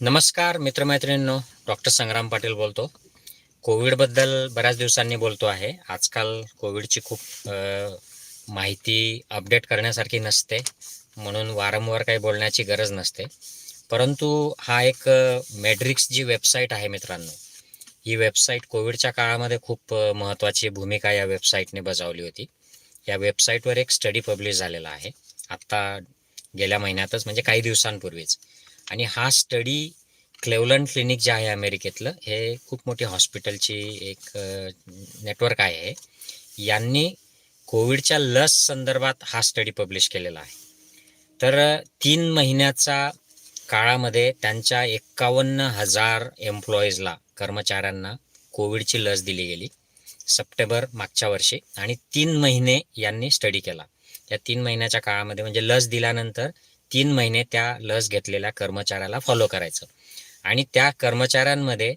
नमस्कार मित्रमैत्रिणींनो. डॉक्टर संग्राम पाटील बोलतो. कोविडबद्दल बऱ्याच दिवसांनी बोलतो आहे. आजकाल कोविडची खूप माहिती अपडेट करण्यासारखी नसते. म्हणून वारंवार काही बोलण्याची गरज नसते. परंतु हा एक मॅड्रिक्स जी वेबसाईट आहे मित्रांनो ही वेबसाईट कोविडच्या काळामध्ये खूप महत्त्वाची भूमिका या वेबसाईटने बजावली होती. या वेबसाईटवर एक स्टडी पब्लिश झालेला आहे. आत्ता गेल्या महिन्यातच म्हणजे काही दिवसांपूर्वीच. आणि हा स्टडी क्लेवलंड क्लिनिक जे आहे अमेरिकेतलं हे खूप मोठी हॉस्पिटलची एक नेटवर्क आहे. यांनी कोविडच्या लस संदर्भात हा स्टडी पब्लिश केलेला आहे. तर तीन महिन्याचा काळामध्ये त्यांच्या एक्कावन्न हजार एम्प्लॉईजला कर्मचाऱ्यांना कोविडची लस दिली गेली सप्टेंबर मागच्या वर्षी आणि तीन महिने यांनी स्टडी केला. या तीन महिन्याच्या काळामध्ये म्हणजे लस दिल्यानंतर तीन महिने त्या लस घेतलेल्या कर्मचाऱ्याला फॉलो करायचं. आणि त्या कर्मचाऱ्यांमध्ये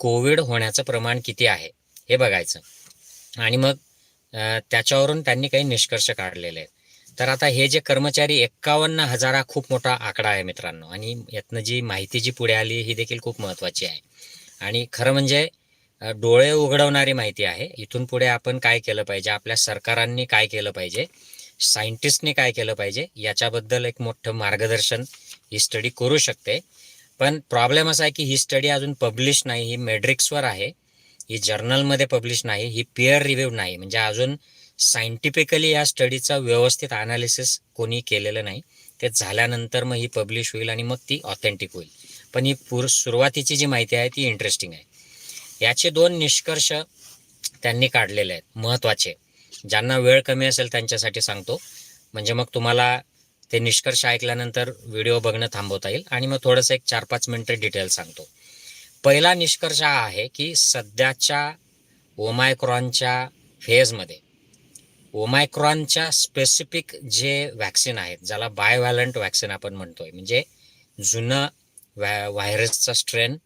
कोविड होण्याचं प्रमाण किती आहे हे बघायचं. आणि मग त्याच्यावरून त्यांनी काही निष्कर्ष काढलेले आहेत. तर आता हे जे कर्मचारी एक्कावन्न हजार हा खूप मोठा आकडा आहे मित्रांनो. आणि यातनं जी माहिती जी पुढे आली ही देखील खूप महत्त्वाची आहे. आणि खरं म्हणजे डोळे उघडवणारी माहिती आहे. इथून पुढे आपण काय केलं पाहिजे आपल्या सरकारांनी काय केलं पाहिजे सायंटिस्टने काय केलं पाहिजे याच्याबद्दल एक मोठं मार्गदर्शन ही स्टडी करू शकते. पण प्रॉब्लेम असा आहे की ही स्टडी अजून पब्लिश नाही ही मेड्रिक्सवर आहे ही जर्नलमध्ये पब्लिश नाही ही पिअर रिव्ह्यू नाही. म्हणजे अजून सायंटिफिकली या स्टडीचं व्यवस्थित अनालिसिस कोणी केलेलं नाही. ते झाल्यानंतर मग ही पब्लिश होईल आणि मग ती ऑथेंटिक होईल. पण ही पूर सुरुवातीची जी माहिती आहे ती इंटरेस्टिंग आहे. याचे दोन निष्कर्ष त्यांनी काढलेले आहेत महत्त्वाचे ज्यांना वेळ कमी असेल त्यांच्यासाठी सांगतो. म्हणजे मग तुम्हाला ते निष्कर्ष ऐकल्यानंतर व्हिडिओ बघणं थांबवता येईल. आणि मग थोडंसं एक चार पाच मिनटं डिटेल सांगतो. पहिला निष्कर्ष हा आहे की सध्याच्या ओमायक्रॉनच्या फेजमध्ये ओमायक्रॉनच्या स्पेसिफिक जे वॅक्सिन आहेत ज्याला बायव्हॅलंट वॅक्सिन आपण म्हणतोय म्हणजे जुनं व्हाय व्हायरसचा स्ट्रेन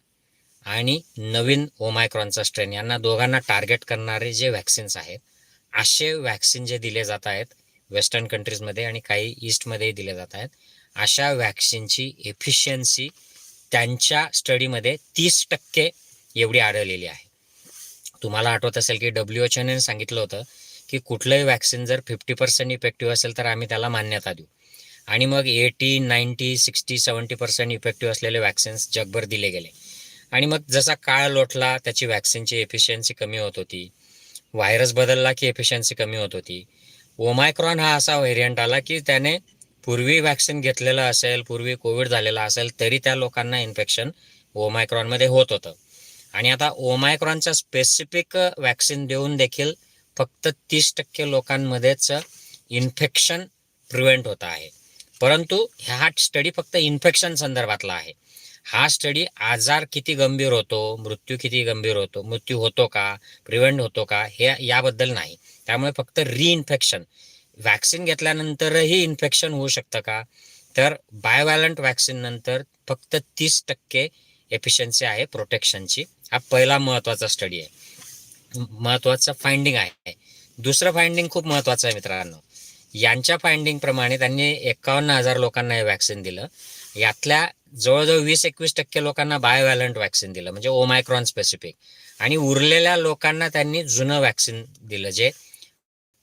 आणि नवीन ओमायक्रॉनचा स्ट्रेन यांना दोघांना टार्गेट करणारे जे वॅक्सिन्स आहेत असे वॅक्सिन जे दिले जात आहेत वेस्टर्न कंट्रीजमध्ये आणि काही ईस्टमध्येही दिले जात आहेत अशा वॅक्सिनची एफिशियन्सी त्यांच्या स्टडीमध्ये तीस टक्के एवढी आढळलेली आहे. तुम्हाला आठवत असेल की डब्ल्यू एच एनने सांगितलं होतं की कुठलंही वॅक्सिन जर फिफ्टी पर्सेंट इफेक्टिव्ह असेल तर आम्ही त्याला मान्यता देऊ. आणि मग eighty ninety sixty seventy percent effective असलेले वॅक्सिन्स जगभर दिले गेले. आणि मग जसा काळ लोटला त्याची वॅक्सिनची एफिशियन्सी कमी होत होती. व्हायरस बदलला की एफिशियन्सी कमी होत होती. ओमायक्रॉन हा असा व्हेरियंट आला की त्याने पूर्वी व्हॅक्सिन घेतलेलं असेल पूर्वी कोविड झालेला असेल तरी त्या लोकांना इन्फेक्शन ओमायक्रॉनमध्ये होत होतं. आणि आता ओमायक्रॉनचा स्पेसिफिक वॅक्सिन देऊन देखील फक्त तीस टक्के लोकांमध्येच इन्फेक्शन प्रिव्हेंट होत आहे. परंतु ह्या स्टडी फक्त इन्फेक्शन संदर्भातला आहे. हा स्टडी आजार किती गंभीर होतो मृत्यू किती गंभीर होतो मृत्यू होतो का प्रिव्हेंट होतो का हे याबद्दल नाही. त्यामुळे फक्त रिइन्फेक्शन वॅक्सिन घेतल्यानंतरही इन्फेक्शन होऊ शकतं का? तर बायोवॅलंट व्हॅक्सिन नंतर फक्त तीस टक्के एफिशियन्सी आहे प्रोटेक्शनची हा पहिला महत्त्वाचा स्टडी आहे. महत्वाचं फाइंडिंग आहे. दुसरं फाइंडिंग खूप महत्त्वाचं आहे मित्रांनो. यांच्या फाइंडिंगप्रमाणे त्यांनी एकावन्न हजार लोकांना हे वॅक्सिन दिलं. यातल्या जवळजवळ वीस एकवीस टक्के लोकांना बायोवॅलंट वॅक्सिन दिलं म्हणजे ओमायक्रॉन स्पेसिफिक आणि उरलेल्या लोकांना त्यांनी जुनं वॅक्सिन दिलं जे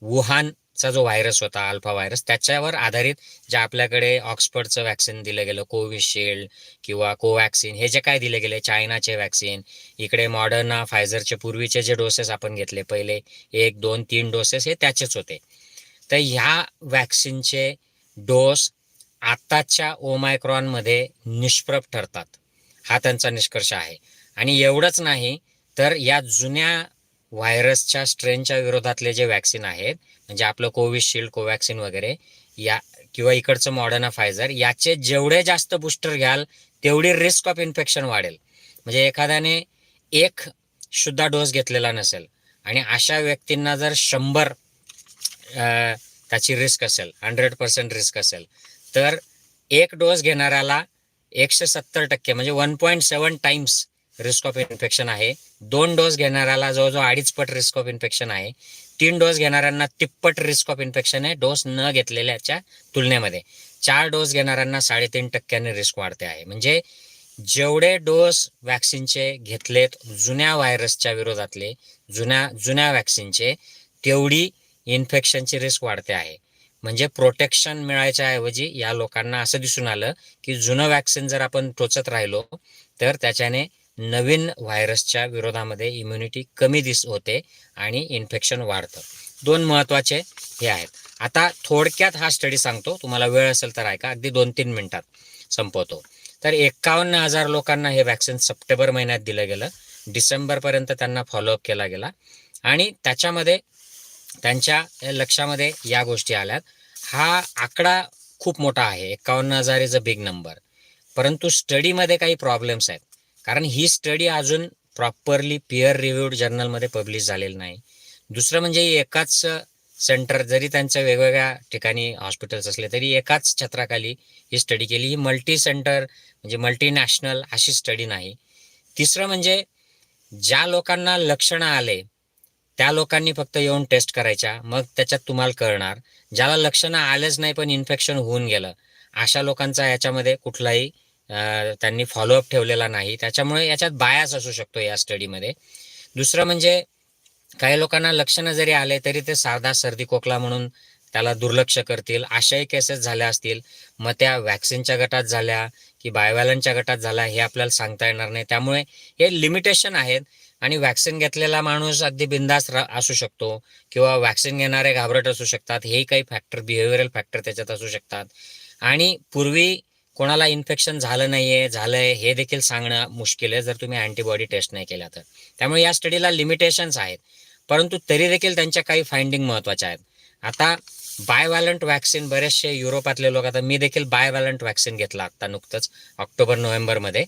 वुहानचा जो व्हायरस होता अल्फा व्हायरस त्याच्यावर आधारित जे आपल्याकडे ऑक्सफर्डचं वॅक्सिन दिलं गेलं कोविशिल्ड किंवा कोवॅक्सिन हे जे काय दिले गेले चायनाचे वॅक्सिन इकडे मॉडर्ना फायझरचे पूर्वीचे जे डोसेस आपण घेतले पहिले एक दोन तीन डोसेस हे त्याचेच होते. तर ह्या वॅक्सिनचे डोस आत्ताच्या ओमायक्रॉनमध्ये निष्प्रभ ठरतात. हा त्यांचा निष्कर्ष आहे. आणि एवढंच नाही तर या जुन्या व्हायरसच्या स्ट्रेनच्या विरोधातले जे वॅक्सिन आहेत म्हणजे आपलं कोविशिल्ड कोवॅक्सिन वगैरे या किंवा इकडचं मॉडर्ना फायझर याचे जेवढे जास्त बुस्टर घ्याल तेवढी रिस्क ऑफ इन्फेक्शन वाढेल. म्हणजे एखाद्याने एक सुद्धा डोस घेतलेला नसेल आणि अशा व्यक्तींना जर शंभर त्याची रिस्क असेल हंड्रेड पर्सेंट रिस्क असेल तर एक डोस घेणाऱ्याला एकशे सत्तर टक्के म्हणजे one point seven times risk of infection आहे. दोन डोस घेणाऱ्याला जवळजवळ अडीच पट रिस्क ऑफ इन्फेक्शन आहे. तीन डोस घेणाऱ्यांना तिप्पट रिस्क ऑफ इन्फेक्शन आहे डोस न घेतलेल्याच्या तुलनेमध्ये. चार डोस घेणाऱ्यांना साडेतीन टक्क्याने रिस्क वाढते आहे. म्हणजे जेवढे डोस वॅक्सिनचे घेतलेत जुन्या व्हायरसच्या विरोधातले जुन्या जुन्या वॅक्सिनचे तेवढी इन्फेक्शनची रिस्क वाढते आहे. म्हणजे प्रोटेक्शन मिळायच्या ऐवजी या लोकांना असं दिसून आलं की जुनं वॅक्सिन जर आपण टोचत राहिलो तर त्याच्याने नवीन व्हायरसच्या विरोधामध्ये इम्युनिटी कमी दिस होते आणि इन्फेक्शन वाढतं. दोन महत्त्वाचे हे आहेत. आता थोडक्यात हा स्टडी सांगतो. तुम्हाला वेळ असेल तर ऐका. अगदी दोन तीन मिनिटात संपवतो. तर एकावन्न हजार लोकांना हे वॅक्सिन सप्टेंबर महिन्यात दिलं गेलं. डिसेंबरपर्यंत त्यांना फॉलोअप केला गेला. आणि त्याच्यामध्ये त्यांच्या लक्षामध्ये या गोष्टी आल्यात. हा आकडा खूप मोठा आहे. एकावन्न हजार इज अ बिग नंबर परंतु स्टडीमध्ये काही प्रॉब्लेम्स आहेत. कारण ही स्टडी अजून प्रॉपरली पिअर रिव्ह्यूड जर्नलमध्ये पब्लिश झालेलं नाही. दुसरं म्हणजे एकाच सेंटर जरी त्यांच्या वेगवेगळ्या ठिकाणी हॉस्पिटल्स असले तरी एकाच छत्राखाली ही स्टडी केली. ही मल्टी सेंटर म्हणजे मल्टीनॅशनल अशी स्टडी नाही. तिसरं म्हणजे ज्या लोकांना लक्षणं आले त्या लोकांनी फक्त येऊन टेस्ट करायच्या. मग त्याच्यात तुम्हाला कळणार. ज्याला लक्षणं आलंच नाही पण इन्फेक्शन होऊन गेलं. अशा लोकांचा याच्यामध्ये कुठलाही त्यांनी फॉलोअप ठेवलेला नाही. त्याच्यामुळे याच्यात बायास असू शकतो या स्टडीमध्ये दुसरं म्हणजे काही लोकांना लक्षणं जरी आले तरी ते साधा सर्दी खोकला म्हणून त्याला दुर्लक्ष करतील. अशाही केसेस झाल्या असतील. मग त्या व्हॅक्सिनच्या गटात झाल्या की बायोवॅलनच्या गटात झाला हे आपल्याला सांगता येणार नाही. त्यामुळे हे लिमिटेशन आहेत आणि वॅक्सिन घेतलेला माणूस अगदी बिंदास असू शकतो किंवा वॅक्सिन घेणारे घाबरट असू शकतात. हे काही फॅक्टर बिहेवियरल फॅक्टर त्याच्यात असू शकतात. आणि पूर्वी कोणाला इन्फेक्शन झालं नाहीये झालंय हे देखील सांगणं मुश्किल आहे. जर तुम्ही अँटीबॉडी टेस्ट नाही केल्या तर. त्यामुळे या स्टडीला लिमिटेशन्स आहेत. परंतु तरी देखील त्यांच्या काही फाइंडिंग महत्त्वाच्या आहेत. आता बायव्हॅलंट वॅक्सिन बरेचसे युरोपातले लोक आता मी देखील बायव्हॅलंट वॅक्सिन घेतला आत्ता नुकतंच ऑक्टोबर नोव्हेंबरमध्ये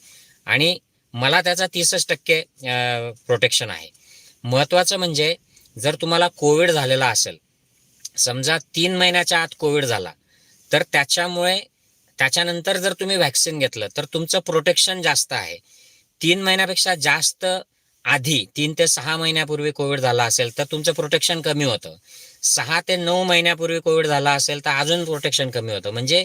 आणि मला त्याचा तीसच टक्के प्रोटेक्शन आहे. महत्त्वाचं म्हणजे जर तुम्हाला कोविड झालेला असेल समजा तीन महिन्याच्या आत कोविड झाला तर त्याच्यामुळे त्याच्यानंतर जर तुम्ही व्हॅक्सिन घेतलं तर तुमचं प्रोटेक्शन जास्त आहे. तीन महिन्यापेक्षा जास्त आधी तीन ते सहा महिन्यापूर्वी कोविड झाला असेल तर तुमचं प्रोटेक्शन कमी होतं. सहा ते नऊ महिन्यापूर्वी कोविड झाला असेल तर अजून प्रोटेक्शन कमी होतं. म्हणजे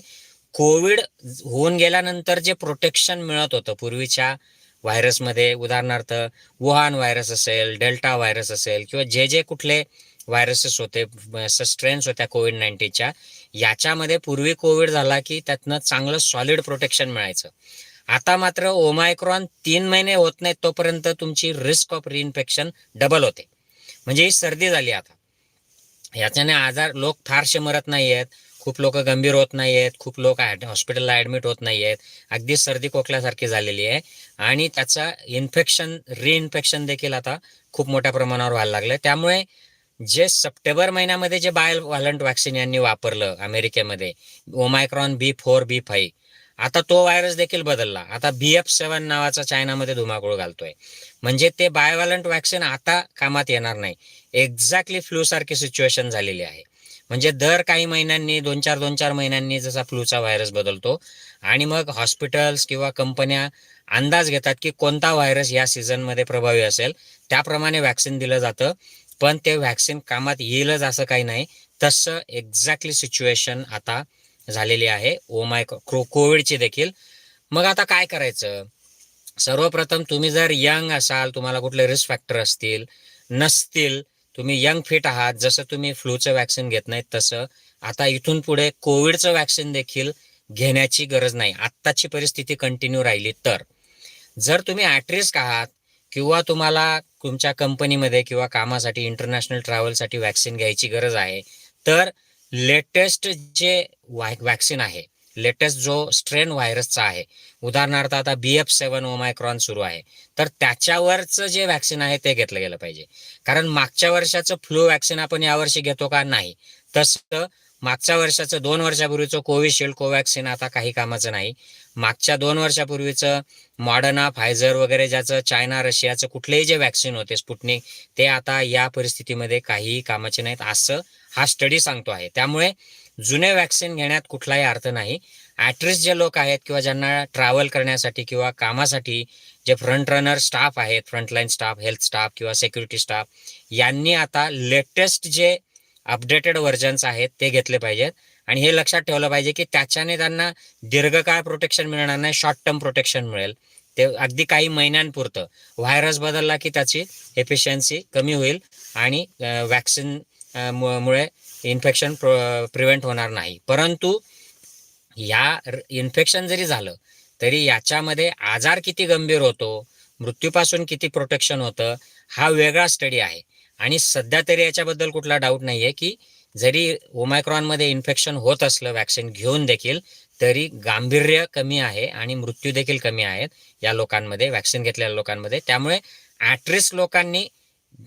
कोविड होऊन गेल्यानंतर जे प्रोटेक्शन मिळत होतं पूर्वीच्या व्हायरसमध्ये उदाहरणार्थ वुहान व्हायरस असेल डेल्टा व्हायरस असेल किंवा जे जे कुठले व्हायरसेस होते स्ट्रेन्स होत्या कोविड नाईन्टीनच्या याच्यामध्ये पूर्वी कोविड झाला की त्यातनं चांगलं सॉलिड प्रोटेक्शन मिळायचं. आता मात्र ओमायक्रॉन तीन महिने होत नाहीत तोपर्यंत तुमची रिस्क ऑफ रिइन्फेक्शन डबल होते. म्हणजे ही सर्दी झाली आता. याच्याने आजार लोक फारसे मरत नाही आहेत खूप लोक गंभीर होत नाही आहेत खूप लोक हॉस्पिटलला ॲडमिट होत नाही आहेत अगदी सर्दी खोकल्यासारखी झालेली आहे. आणि त्याचा इन्फेक्शन रिइन्फेक्शन देखील आता खूप मोठ्या प्रमाणावर व्हायला लागलं त्यामुळे जे सप्टेंबर महिन्यामध्ये जे बायल व्हॅलंट व्हॅक्सिन यांनी वापरलं अमेरिकेमध्ये Omicron B four B five आता तो व्हायरस देखील बदलला. आता बी एफ सेवन नावाचा चायनामध्ये धुमाकूळ घालतोय. म्हणजे ते बायोवॅलंट वॅक्सिन आता कामात येणार नाही. एक्झॅक्टली फ्लू सारखी सिच्युएशन झालेली आहे. म्हणजे दर काही महिन्यांनी दोन चार दोन चार महिन्यांनी जसा फ्लूचा व्हायरस बदलतो आणि मग हॉस्पिटल्स किंवा कंपन्या अंदाज घेतात की कोणता व्हायरस या सीझनमध्ये प्रभावी असेल. त्याप्रमाणे वॅक्सिन दिलं जातं. पण ते व्हॅक्सिन कामात येईलच असं काही नाही. तसं एक्झॅक्टली सिच्युएशन आता झालेली आहे. Oh ओमाय कोविडची देखील. मग आता काय करायचं? सर्वप्रथम तुम्ही जर यंग असाल तुम्हाला कुठले रिस्क फॅक्टर असतील नसतील तुम्ही यंग फिट आहात जसं तुम्ही फ्लूचं वॅक्सिन घेत नाहीत तसं आता इथून पुढे कोविडचं वॅक्सिन देखील घेण्याची गरज नाही. आत्ताची परिस्थिती कंटिन्यू राहिली तर. जर तुम्ही ॲट रिस्क आहात किंवा तुम्हाला तुमच्या कंपनीमध्ये किंवा कामासाठी इंटरनॅशनल ट्रॅव्हलसाठी वॅक्सिन घ्यायची गरज आहे तर लेटेस्ट जे वॅक्सिन आहे लेटेस्ट जो स्ट्रेन व्हायरसचा आहे उदाहरणार्थ आता बी एफ सेवन ओमायक्रॉन सुरू आहे तर त्याच्यावरचं जे वॅक्सिन आहे ते घेतलं गेलं पाहिजे. कारण मागच्या वर्षाचं फ्लू वॅक्सिन आपण यावर्षी घेतो का नाही तसं मागच्या वर्षाचं दोन वर्षापूर्वीचं कोविशिल्ड कोवॅक्सिन आता काही कामाचं नाही. मागच्या दोन वर्षापूर्वीचं मॉडर्ना फायझर वगैरे ज्याचं चायना रशियाचं कुठलेही जे वॅक्सिन होते स्पुटनिक ते आता या परिस्थितीमध्ये काहीही कामाचे नाहीत असं हा स्टडी सांगतो आहे. त्यामुळे जुने वॅक्सिन घेण्यात कुठलाही अर्थ नाही. ॲट्रिस्ट जे लोक आहेत किंवा ज्यांना ट्रॅव्हल करण्यासाठी किंवा कामासाठी जे फ्रंट रनर स्टाफ आहेत फ्रंटलाईन स्टाफ हेल्थ स्टाफ किंवा सेक्युरिटी स्टाफ यांनी आता लेटेस्ट जे अपडेटेड व्हर्जन्स आहेत ते घेतले पाहिजेत. आणि हे लक्षात ठेवलं पाहिजे की त्याच्याने त्यांना दीर्घकाळ प्रोटेक्शन मिळणार नाही शॉर्ट टर्म प्रोटेक्शन मिळेल. ते अगदी काही महिन्यांपुरतं. व्हायरस बदलला की त्याची एफिशियन्सी कमी होईल आणि वॅक्सिन मुळे इन्फेक्शन प्रिव्हेंट होणार नाही. परंतु या इन्फेक्शन जरी झालं तरी याच्यामध्ये आजार किती गंभीर होतो मृत्यूपासून किती प्रोटेक्शन होतं हा वेगळा स्टडी आहे. आणि सध्या तरी याच्याबद्दल कुठला डाऊट नाही आहे की जरी ओमायक्रॉनमध्ये इन्फेक्शन होत असलं वॅक्सिन घेऊन देखील तरी गांभीर्य कमी आहे आणि मृत्यू देखील कमी आहेत या लोकांमध्ये वॅक्सिन घेतलेल्या लोकांमध्ये. त्यामुळे ॲट्रिस्क लोकांनी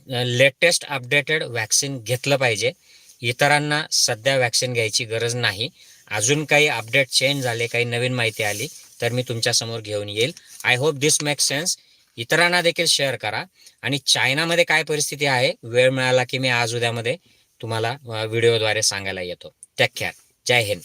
लेटेस्ट अपडेटेड वॅक्सिन घेतलं पाहिजे. इतरांना सध्या वॅक्सिन घ्यायची गरज नाही. अजून काही अपडेट चेंज झाले काही नवीन माहिती आली तर मी तुमच्यासमोर घेऊन येईल. I hope this make sense इतरांना देखील शेअर करा. आणि चायनामध्ये काय परिस्थिती आहे? वेळ मिळाला की मी आज उद्यामध्ये तुम्हाला व्हिडिओद्वारे सांगायला येतो. त्या जय हिंद.